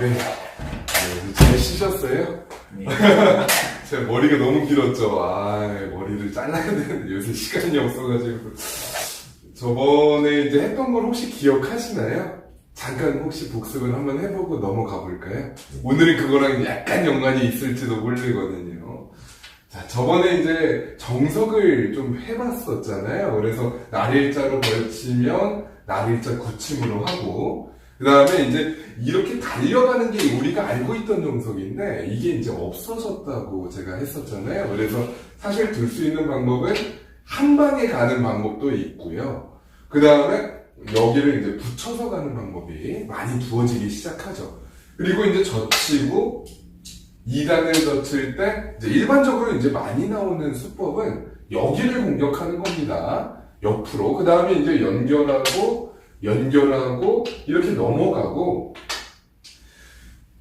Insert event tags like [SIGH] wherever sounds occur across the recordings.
네. 네, 잘 쉬셨어요? 네. [LAUGHS] 제 머리가 너무 길었죠. 아, 머리를 잘라야 되는데 요새 시간이 없어가지고. 저번에 이제 했던 걸 혹시 기억하시나요? 잠깐 혹시 복습을 한번 해보고 넘어가 볼까요? 오늘은 그거랑 약간 연관이 있을지도 모르거든요. 자, 저번에 이제 정석을 좀 해봤었잖아요. 그래서 날일자로 걸치면 날일자 굳힘으로 하고, 그 다음에 이제 이렇게 달려가는 게 우리가 알고 있던 정석인데, 이게 이제 없어졌다고 제가 했었잖아요. 그래서 사실 들 수 있는 방법은 한 방에 가는 방법도 있고요. 그 다음에 여기를 이제 붙여서 가는 방법이 많이 두어지기 시작하죠. 그리고 이제 젖히고 2단을 젖힐 때 이제 일반적으로 이제 많이 나오는 수법은 여기를 공격하는 겁니다. 옆으로. 그 다음에 이제 연결하고 연결하고 이렇게 넘어가고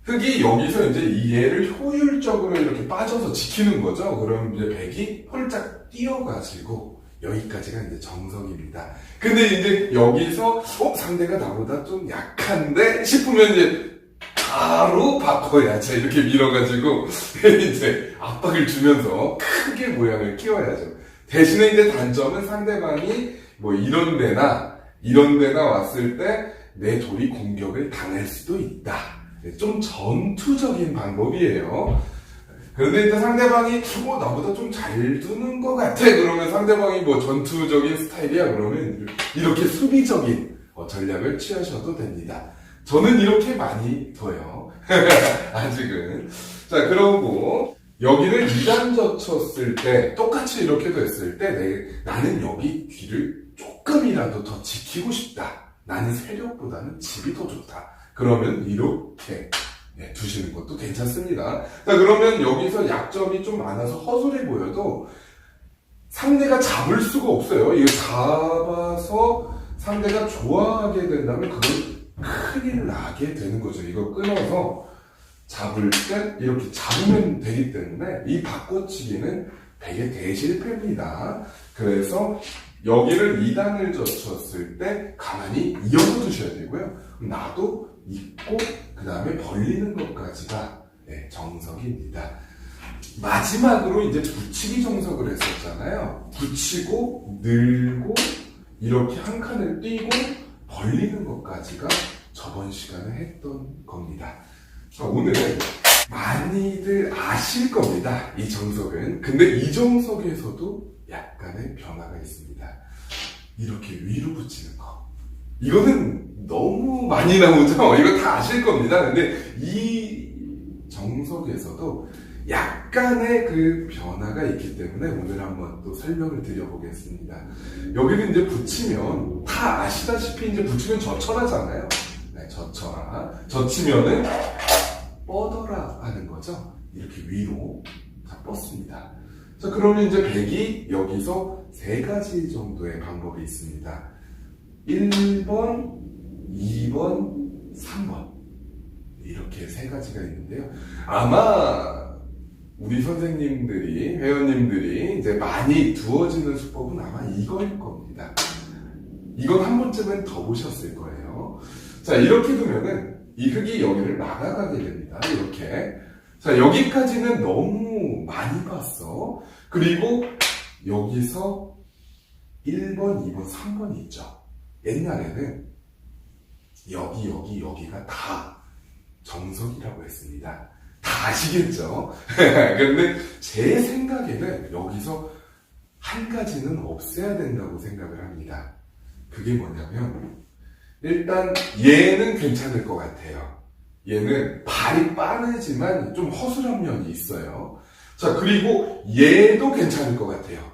흙이 여기서 이제 이 얘를 효율적으로 이렇게 빠져서 지키는 거죠. 그럼 이제 백이 홀짝 뛰어가지고 여기까지가 이제 정석입니다. 근데 이제 여기서 어 상대가 나보다 좀 약한데 싶으면 이제 바로 바꿔야죠. 이렇게 밀어가지고 [LAUGHS] 이제 압박을 주면서 크게 모양을 키워야죠. 대신에 이제 단점은 상대방이 뭐 이런 데나 이런 데나 왔을 때 내 돌이 공격을 당할 수도 있다. 좀 전투적인 방법이에요. 그런데 이제 상대방이 어, 나보다 좀 잘 두는 것 같아. 그러면 상대방이 뭐 전투적인 스타일이야. 그러면 이렇게 수비적인 어, 전략을 취하셔도 됩니다. 저는 이렇게 많이 둬요. [LAUGHS] 아직은. 자, 그러고 여기를 2단 젖혔을 때 똑같이 이렇게 됐을 때 내, 나는 여기 귀를 조금이라도 더 지키고 싶다. 나는 세력보다는 집이 더 좋다. 그러면 이렇게 네, 두시는 것도 괜찮습니다. 자, 그러면 여기서 약점이 좀 많아서 허술해 보여도 상대가 잡을 수가 없어요. 이거 잡아서 상대가 좋아하게 된다면 그건 큰일 나게 되는 거죠. 이거 끊어서 잡을 때 이렇게 잡으면 되기 때문에 이 바꿔치기는 되게 대실패입니다. 그래서 여기를 2단을 젖혔을 때 가만히 이어서 두셔야 되고요. 나도 있고 그 다음에 벌리는 것까지가 네, 정석입니다. 마지막으로 이제 붙이기 정석을 했었잖아요. 붙이고 늘고 이렇게 한 칸을 띄고 벌리는 것까지가 저번 시간에 했던 겁니다. 자, 오늘은 많이들 아실 겁니다. 이 정석은. 근데 이 정석에서도 약간의 변화가 있습니다. 이렇게 위로 붙이는 거. 이거는 너무 많이 나오죠? [LAUGHS] 이거 다 아실 겁니다. 근데 이 정석에서도 약간의 그 변화가 있기 때문에 오늘 한번 또 설명을 드려보겠습니다. 여기는 이제 붙이면 다 아시다시피 이제 붙이면 저철하잖아요. 네, 저철하. 젖히면은 뻗어라 하는 거죠. 이렇게 위로 다 뻗습니다. 자, 그러면 이제 백이 여기서 세 가지 정도의 방법이 있습니다. 1번, 2번, 3번. 이렇게 세 가지가 있는데요. 아마 우리 선생님들이, 회원님들이 이제 많이 두어지는 수법은 아마 이거일 겁니다. 이건 한 번쯤은 더 보셨을 거예요. 자, 이렇게 두면은 이 흙이 여기를 막아가게 됩니다. 이렇게. 자, 여기까지는 너무 많이 봤어. 그리고 여기서 1번, 2번, 3번이 있죠. 옛날에는 여기, 여기, 여기가 다 정석이라고 했습니다. 다 아시겠죠? [LAUGHS] 근데 제 생각에는 여기서 한 가지는 없애야 된다고 생각을 합니다. 그게 뭐냐면, 일단 얘는 괜찮을 것 같아요. 얘는 발이 빠르지만 좀 허술한 면이 있어요. 자, 그리고 얘도 괜찮을 것 같아요.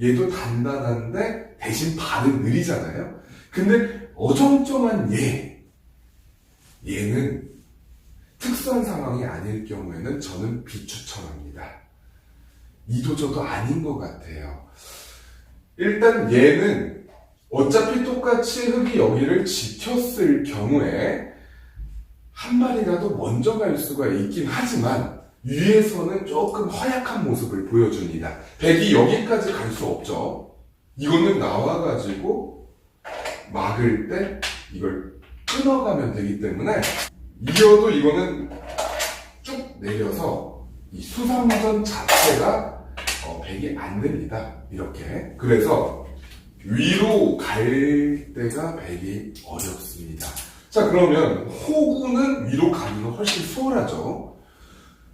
얘도 단단한데 대신 발은 느리잖아요. 근데 어정쩡한 얘, 얘는 특수한 상황이 아닐 경우에는 저는 비추천합니다. 이도저도 아닌 것 같아요. 일단 얘는 어차피 똑같이 흙이 여기를 지켰을 경우에 한 마리라도 먼저 갈 수가 있긴 하지만 위에서는 조금 허약한 모습을 보여줍니다. 백이 여기까지 갈 수 없죠. 이거는 나와가지고 막을 때 이걸 끊어가면 되기 때문에 이어도 이거는 쭉 내려서 이 수상전 자체가 어, 백이 안 됩니다. 이렇게. 그래서 위로 갈 때가 백이 어렵습니다. 자, 그러면 호구는 위로 가기가 훨씬 수월하죠.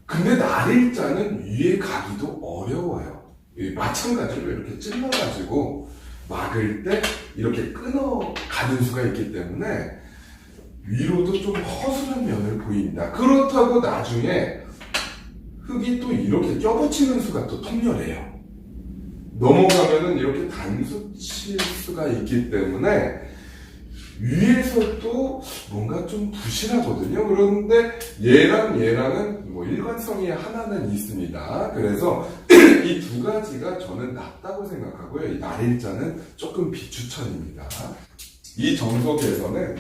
근데 날일자는 위에 가기도 어려워요. 이 마찬가지로 이렇게 찔러가지고 막을 때 이렇게 끊어 가는 수가 있기 때문에 위로도 좀 허술한 면을 보입니다. 그렇다고 나중에 흙이 또 이렇게 껴붙이는 수가 또 통렬해요. 넘어가면은 이렇게 단수 칠 수가 있기 때문에 위에서도 뭔가 좀 부실하거든요. 그런데 얘랑 얘랑은 뭐 일관성이 하나는 있습니다. 그래서 [CLEARS THROAT] 이 두 가지가 저는 낫다고 생각하고요. 이 날일자는 조금 비추천입니다. 이 정석에서는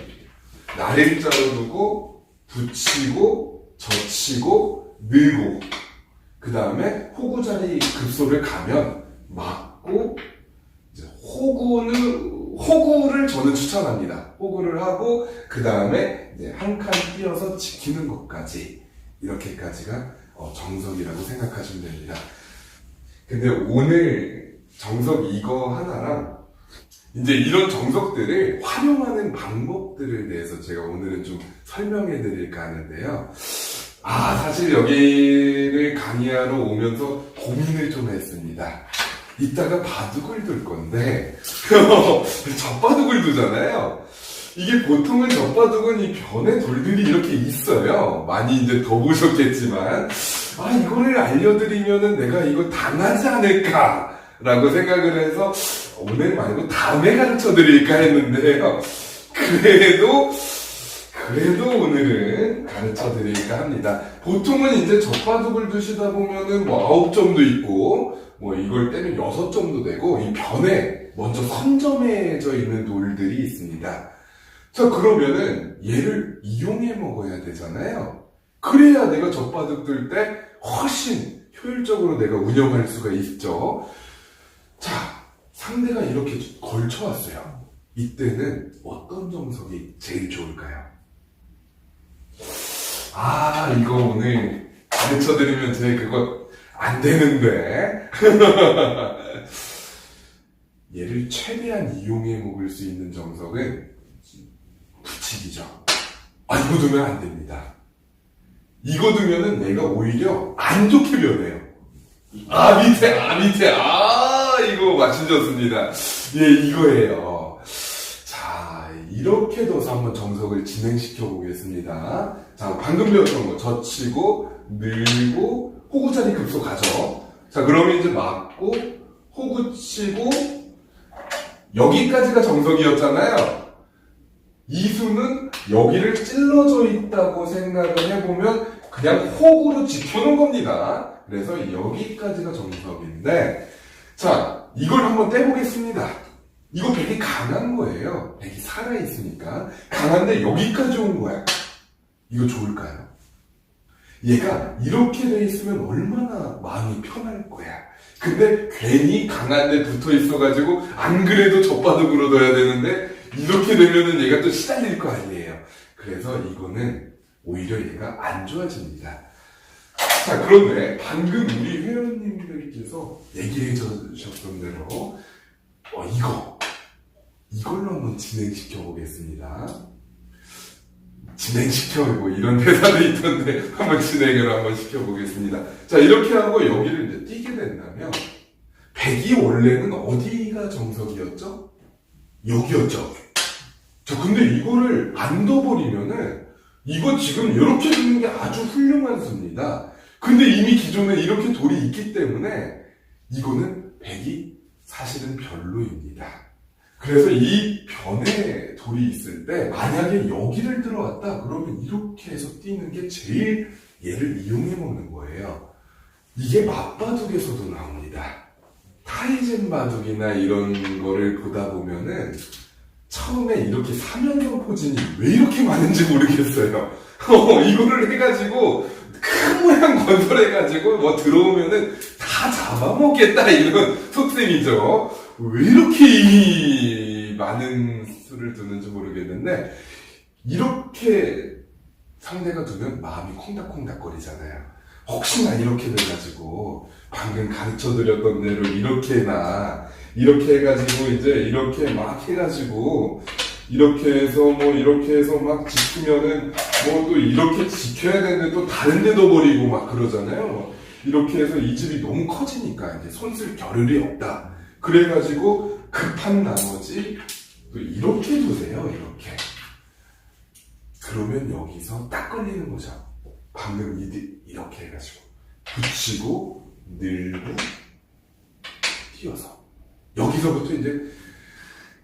날일자로 두고 붙이고 젖히고 늘고 그 다음에 호구자리 급소를 가면 이제 호구는 호구를 저는 추천합니다. 호구를 하고 그 다음에 한 칸 띄어서 지키는 것까지 이렇게까지가 어, 정석이라고 생각하시면 됩니다. 근데 오늘 정석 이거 하나랑 이제 이런 정석들을 활용하는 방법들에 대해서 제가 오늘은 좀 설명해 드릴까 하는데요. 아, 사실 여기를 강의하러 오면서 고민을 좀 했습니다. 이따가 바둑을 둘 건데, [LAUGHS] 젖바둑을 두잖아요. 이게 보통은 젖바둑은 이 변의 돌들이 이렇게 있어요. 많이 이제 더 보셨겠지만, 아, 이거를 알려드리면은 내가 이거 당하지 않을까. 라고 생각을 해서, 오늘 말고 다음에 가르쳐 드릴까 했는데요. 그래도, 그래도 오늘은 가르쳐 드릴까 합니다. 보통은 이제 젖바둑을 두시다 보면은 뭐 아홉 점도 있고, 뭐 이걸 떼면 여섯 점도 되고, 이 변에 먼저 선점해져 있는 돌들이 있습니다. 자, 그러면은 얘를 이용해 먹어야 되잖아요. 그래야 내가 젖바둑 들때 훨씬 효율적으로 내가 운영할 수가 있죠. 자, 상대가 이렇게 걸쳐왔어요. 이때는 어떤 정석이 제일 좋을까요? 아, 이거 오늘 가르쳐드리면 제 그거 안 되는데. [LAUGHS] 얘를 최대한 이용해 먹을 수 있는 정석은 붙이기죠. 아, 이거 두면 안 됩니다. 이거 두면은 내가 오히려 안 좋게 변해요. 아, 밑에, 아, 밑에, 아, 이거 맞추셨습니다. 예, 이거예요. 자, 이렇게 둬서 한번 정석을 진행시켜 보겠습니다. 자, 방금 배웠던 거, 젖히고, 늘고, 호구자리 급소 가죠. 자, 그러면 이제 맞고, 호구 치고, 여기까지가 정석이었잖아요. 이수는 여기를 찔러져 있다고 생각을 해보면 그냥 호구로 지켜놓은 겁니다. 그래서 여기까지가 정석인데, 자, 이걸 한번 떼보겠습니다. 이거 백이 강한 거예요. 백이 살아있으니까. 강한데 여기까지 온 거야. 이거 좋을까요? 얘가 이렇게 돼 있으면 얼마나 마음이 편할 거야. 근데 괜히 강한 데 붙어 있어가지고 안 그래도 젖바둑으로 둬야 되는데 이렇게 되면은 얘가 또 시달릴 거 아니에요. 그래서 이거는 오히려 얘가 안 좋아집니다. 자, 그런데 방금 우리 회원님들께서 얘기해 주셨던 대로 어, 이거 이걸로 한번 진행시켜 보겠습니다. 진행시켜 뭐 이런 [LAUGHS] 대사도 있던데 한번 진행을 한번 시켜 보겠습니다. 자, 이렇게 하고 여기를 이제 뛰게 된다면 백이 원래는 어디가 정석이었죠? 여기였죠. 자, 근데 이거를 안 둬버리면은, 이거 지금 이렇게 두는 게 아주 훌륭한 수입니다. 근데 이미 기존에 이렇게 돌이 있기 때문에, 이거는 백이 사실은 별로입니다. 그래서 이 변에 돌이 있을 때, 만약에 여기를 들어왔다, 그러면 이렇게 해서 뛰는 게 제일 얘를 이용해 먹는 거예요. 이게 맞바둑에서도 나옵니다. 타이젠 바둑이나 이런 거를 보다 보면은 처음에 이렇게 사면성 포진이 왜 이렇게 많은지 모르겠어요. [LAUGHS] 어, 이거를 해가지고 큰 모양 건설해가지고 뭐 들어오면은 다 잡아먹겠다 이런 속셈이죠. 왜 이렇게 이 많은 수를 두는지 모르겠는데 이렇게 상대가 두면 마음이 콩닥콩닥 거리잖아요. 혹시나 이렇게 돼가지고 방금 가르쳐드렸던 대로 이렇게나 이렇게 해가지고 이제 이렇게 막 해가지고 이렇게 해서 뭐 이렇게 해서 막 지키면은 뭐 또 이렇게 지켜야 되는데 또 다른 데도 버리고 막 그러잖아요. 이렇게 해서 이 집이 너무 커지니까 이제 손쓸 겨를이 없다. 그래가지고 급한 나머지 또 이렇게 두세요. 이렇게. 그러면 여기서 딱 걸리는 거죠. 방금 이- 이렇게 해가지고 붙이고 늘고 띄어서 여기서부터 이제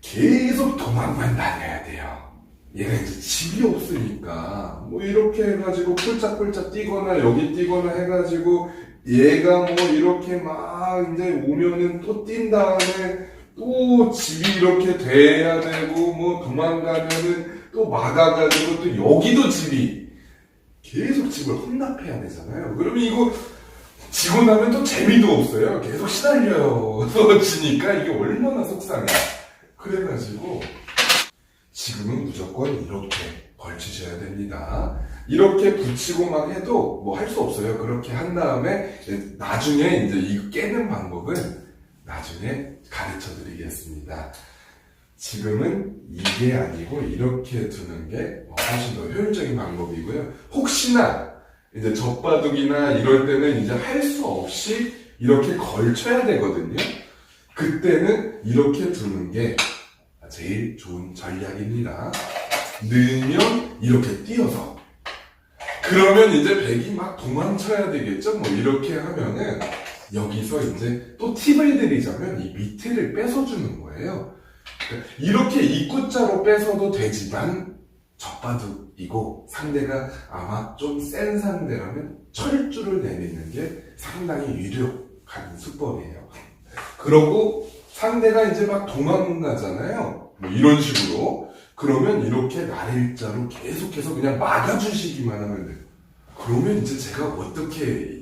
계속 도망만 다녀야 돼요. 얘가 이제 집이 없으니까 뭐 이렇게 해가지고 폴짝폴짝 뛰거나 여기 뛰거나 해가지고 얘가 뭐 이렇게 막 이제 오면은 또 뛴 다음에 또 집이 이렇게 돼야 되고 뭐 도망가면은 또 막아가지고 또 여기도 집이 계속 집을 혼납해야 되잖아요. 그러면 이거 지고 나면 또 재미도 없어요. 계속 시달려요. [LAUGHS] 지니까 이게 얼마나 속상해. 그래가지고 지금은 무조건 이렇게 걸치셔야 됩니다. 이렇게 붙이고 막 해도 뭐 할 수 없어요. 그렇게 한 다음에 나중에 이제 이 깨는 방법은 나중에 가르쳐 드리겠습니다. 지금은 이게 아니고 이렇게 두는 게 훨씬 더 효율적인 방법이고요. 혹시나 이제 젖바둑이나 이럴 때는 이제 할 수 없이 이렇게 걸쳐야 되거든요. 그때는 이렇게 두는 게 제일 좋은 전략입니다. 넣으면 이렇게 띄어서. 그러면 이제 백이 막 도망쳐야 되겠죠? 뭐 이렇게 하면은 여기서 이제 또 팁을 드리자면 이 밑에를 뺏어주는 거예요. 이렇게 입구자로 뺏어도 되지만 젖바둑이고 상대가 아마 좀 센 상대라면 철줄을 내미는 게 상당히 유력한 수법이에요. 그러고 상대가 이제 막 도망가잖아요. 뭐 이런 식으로. 그러면 이렇게 날일자로 계속해서 그냥 막아주시기만 하면 돼요. 그러면 이제 제가 어떻게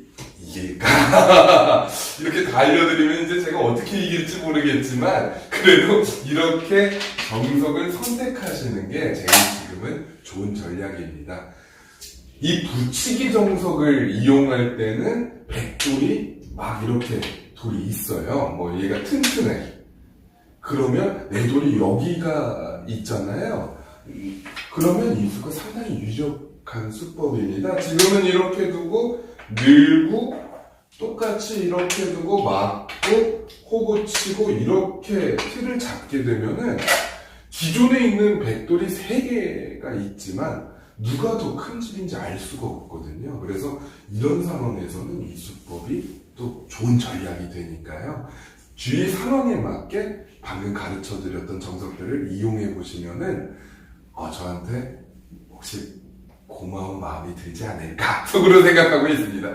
이길까? [LAUGHS] 이렇게 다 알려드리면 이제 제가 어떻게 이길지 모르겠지만, 그래도 이렇게 정석을 선택하시는 게 제일 지금은 좋은 전략입니다. 이 붙이기 정석을 이용할 때는 백돌이 막 이렇게 돌이 있어요. 뭐 얘가 튼튼해. 그러면 내 돌이 여기가 있잖아요. 음, 그러면 이 수가 상당히 유력한 수법입니다. 지금은 이렇게 두고 늘고 똑같이 이렇게 두고 막고 호구 치고 이렇게 틀을 잡게 되면은 기존에 있는 백돌이 세 개가 있지만 누가 더 큰 집인지 알 수가 없거든요. 그래서 이런 상황에서는 이 수법이 또 좋은 전략이 되니까요. 주위 상황에 맞게 방금 가르쳐 드렸던 정석들을 이용해 보시면은 어, 저한테 혹시 고마운 마음이 들지 않을까 [LAUGHS] 속으로 생각하고 있습니다.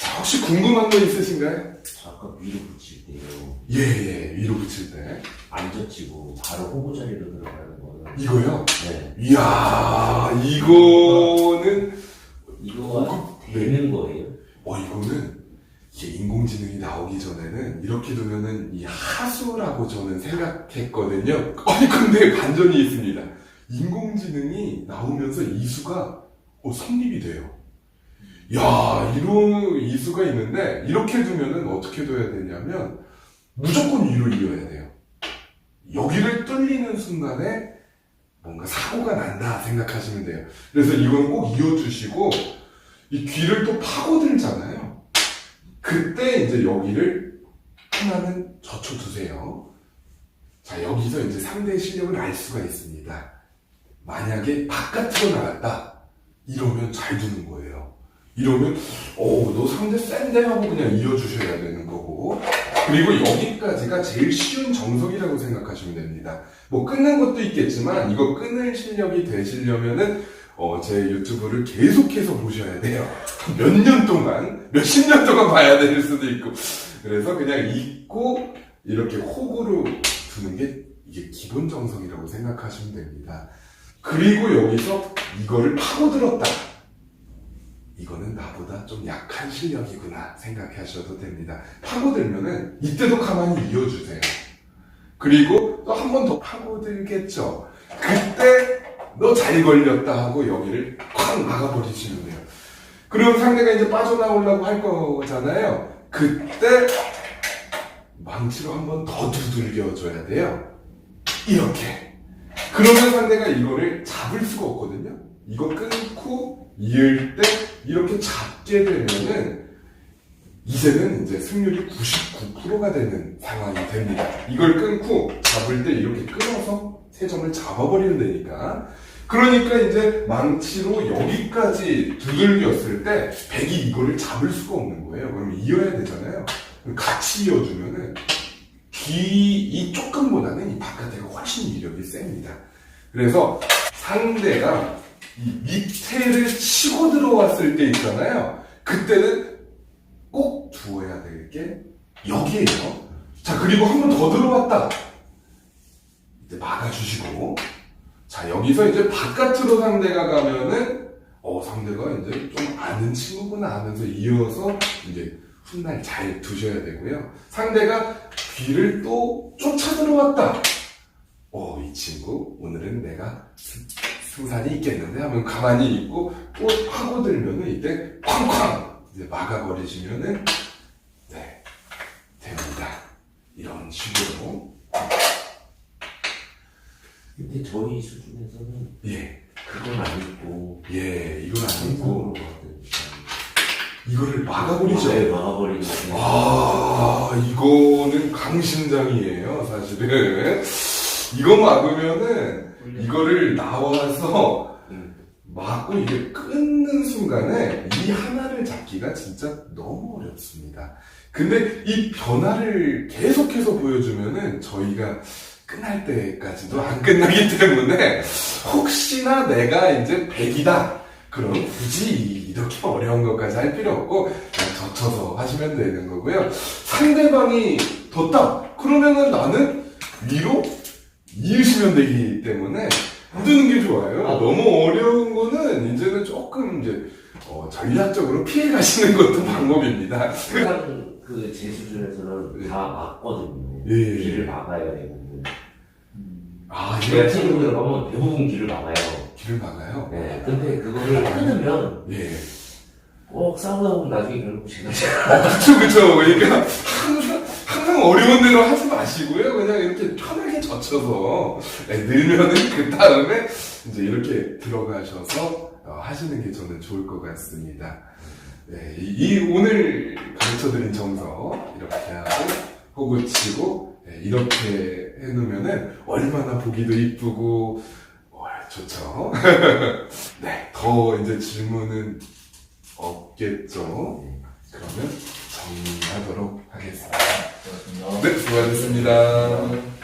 자, 혹시 궁금한 거 있으신가요? 아까 위로 붙일 때요. 예, 예, 위로 붙일 때. 안 젖히고 바로 호구 자리로 들어가는 거는. 이거요? 네. 이야, 이거는, 이거가 네. 되는 거예요. 어, 이거는, 이게 인공지능이 나오기 전에는 이렇게 두면은 이 하수라고 저는 생각했거든요. 아니, 근데 반전이 있습니다. 인공지능이 나오면서 이수가, 어, 성립이 돼요. 야, 이런 이수가 있는데, 이렇게 두면은 어떻게 둬야 되냐면, 무조건 위로 이어야 돼요. 여기를 뚫리는 순간에 뭔가 사고가 난다 생각하시면 돼요. 그래서 이건 꼭 이어주시고, 이 귀를 또 파고들잖아요. 그때 이제 여기를 하나는 젖혀두세요. 자, 여기서 이제 상대의 실력을 알 수가 있습니다. 만약에 바깥으로 나갔다. 이러면 잘 두는 거예요. 이러면, 어, 너 상대 센데 하고 그냥 이어주셔야 되는 거고. 그리고 여기까지가 제일 쉬운 정석이라고 생각하시면 됩니다. 뭐 끝난 것도 있겠지만 이거 끊을 실력이 되시려면은 어, 제 유튜브를 계속해서 보셔야 돼요. 몇 년 동안, 몇 십 년 동안 봐야 될 수도 있고. 그래서 그냥 잊고 이렇게 호구로 두는 게 이게 기본 정석이라고 생각하시면 됩니다. 그리고 여기서 이거를 파고들었다. 나보다 좀 약한 실력이구나 생각하셔도 됩니다. 파고들면은 이때도 가만히 이어주세요. 그리고 또 한 번 더 파고들겠죠. 그때 너 잘 걸렸다 하고 여기를 콱쾅 막아버리시면 돼요. 그럼 상대가 이제 빠져나오려고 할 거잖아요. 그때 망치로 한 번 더 두들겨줘야 돼요. 이렇게. 그러면 상대가 이거를 잡을 수가 없거든요. 이거 끊고 이을 때 이렇게 잡게 되면은 이제는 이제 승률이 99%가 되는 상황이 됩니다. 이걸 끊고 잡을 때 이렇게 끊어서 세 점을 잡아버리면 되니까. 그러니까 이제 망치로 여기까지 두들겼을 때 백이 이거를 잡을 수가 없는 거예요. 그럼 이어야 되잖아요. 같이 이어주면은 뒤이 조금보다는 이 바깥에가 훨씬 위력이 셉니다. 그래서 상대가 이 밑에를 치고 들어왔을 때 있잖아요. 그때는 꼭 두어야 될 게 여기에요. 자, 그리고 한 번 더 들어왔다. 이제 막아주시고. 자, 여기서 이제 바깥으로 상대가 가면은, 어, 상대가 이제 좀 아는 친구구나 하면서 이어서 이제 훗날 잘 두셔야 되고요. 상대가 뒤를 또 쫓아 들어왔다. 어, 이 친구, 오늘은 내가 스- 승산이 있겠는데 하면 가만히 있고 또 하고 들면은 이때 쾅쾅 이제 막아버리시면은 네 됩니다. 이런 식으로 근데 저희 수준에서는 예, 그건 아니고 예, 이건 아니고 이거를 막아버리죠. 네, 막아버리고 아, 이거는 강심장이에요, 사실은. 이거 막으면은 이거를 나와서 음. 막고 이게 끊는 순간에 이 하나를 잡기가 진짜 너무 어렵습니다. 근데 이 변화를 계속해서 보여주면은 저희가 끝날 때까지도 안 끝나기 [LAUGHS] 때문에 혹시나 내가 이제 100이다. 그럼 굳이 이렇게 어려운 것까지 할 필요 없고 그냥 젖혀서 하시면 되는 거고요. 상대방이 뒀다. 그러면은 나는 위로 이으시면 되기 때문에 두는 게 좋아요. 너무 어려운 거는 이제는 조금 이제 어, 전략적으로 피해 가시는 것도 방법입니다. 항상 그제 수준에서는 네. 다 막거든요. 예. 길을 막아야 되고. 아, 제가 이런 친구들 친구들 가면 대부분 길을 막아요. 길을 막아요. 네. 근데 그거를 끊으면 예. 꼭 싸우다 보면 나중에 결국 제가 그쵸, 그쵸. 그러니까 항상, 항상 어려운 대로 마시고요. 젖혀서 네, 늘면은 그 다음에 이제 이렇게 들어가셔서 어, 하시는 게 저는 좋을 것 같습니다. 네, 이, 이 오늘 가르쳐드린 정석 이렇게 하고 호구 치고 네, 이렇게 해놓으면은 얼마나 보기도 이쁘고 와, 좋죠. [LAUGHS] 네, 더 이제 질문은 없겠죠. 그러면 정리하도록 하겠습니다. 고맙습니다. 네, 수고하셨습니다.